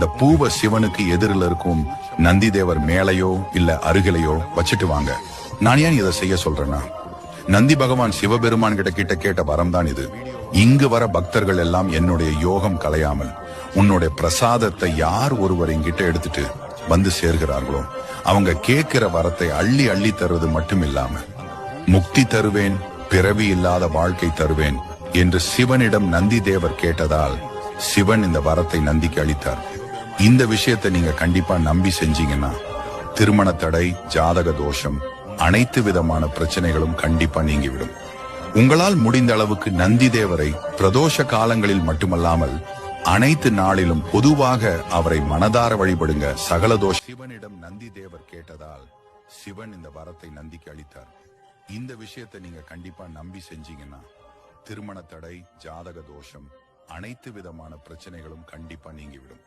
இந்த பூவ சிவனுக்கு எதிரில் இருக்கும் நந்தி தேவர் மேலையோ இல்ல அருகிலையோ வச்சுட்டு வாங்க. நான் ஏன் இதை செய்ய சொல்றேன்னா நந்தி பகவான் சிவபெருமான் கிட்ட கிட்ட கேட்ட வரம் தான் இது. இங்கு வர பக்தர்கள் எல்லாம் என்னுடைய யோகம் கலையாமல் உன்னுடைய பிரசாதத்தை யார் ஒருவர் என்கிட்ட எடுத்துட்டு வந்து சேர்கிறார்களோ அவங்க கேட்கிற வரத்தை அள்ளி அள்ளி தருவது மட்டும் இல்லாம முக்தி தருவேன் பிறவி இல்லாத வாழ்க்கை தருவேன் என்று சிவனிடம் நந்தி தேவர் கேட்டதால் சிவன் இந்த வரத்தை நந்திக்கு அளித்தார். இந்த விஷயத்தை நீங்க கண்டிப்பா நம்பி செஞ்சீங்கன்னா திருமண தடை ஜாதக தோஷம் அனைத்து விதமான பிரச்சனைகளும் கண்டிப்பா நீங்கிவிடும். உங்களால் முடிந்த அளவுக்கு நந்தி தேவரை பிரதோஷ காலங்களில் மட்டுமல்லாமல் அனைத்து நாளிலும் பொதுவாக அவரை மனதார வழிபடுங்க. சகல தோஷ சிவனிடம் நந்தி தேவர் கேட்டதால் சிவன் இந்த வரத்தை நந்திக்கு அளித்தார். இந்த விஷயத்தை நீங்க கண்டிப்பா நம்பி செஞ்சீங்கன்னா திருமண தடை ஜாதக தோஷம் அனைத்து விதமான பிரச்சனைகளும் கண்டிப்பா நீங்கிவிடும்.